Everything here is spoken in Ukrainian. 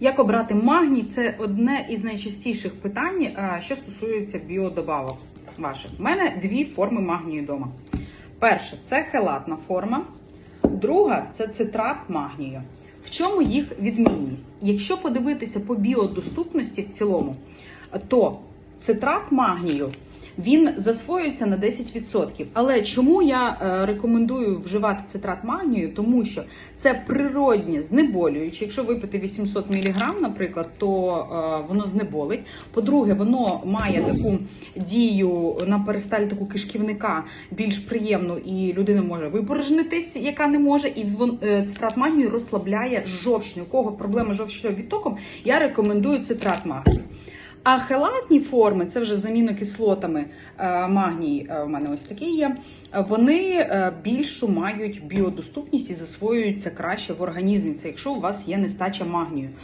Як обрати магній? Це одне із найчастіших питань, е, що стосується біодобавок ваших. У мене дві форми магнію вдома. Перша це хелатна форма, друга це цитрат магнію. В чому їх відмінність? Якщо подивитися по біодоступності в цілому, то цитрат магнію він засвоюється на 10%. Але чому я е, рекомендую вживати цитрат магнію? Тому що це природнє знеболююче. Якщо випити 800 мг, наприклад, то е, воно знеболить. По-друге, воно має таку дію на перистальтику кишківника більш приємну, і людина може випорожнитись, яка не може. І е, цитрат магнію розслабляє жовчний. У кого проблеми з жовчним відтоком, я рекомендую цитрат магнію. А хелатні форми, це вже з кислотами е, магній, е, у мене ось такий є. Вони е, більшу мають біодоступність і засвоюються краще в організмі. Це якщо у вас є нестача магнію.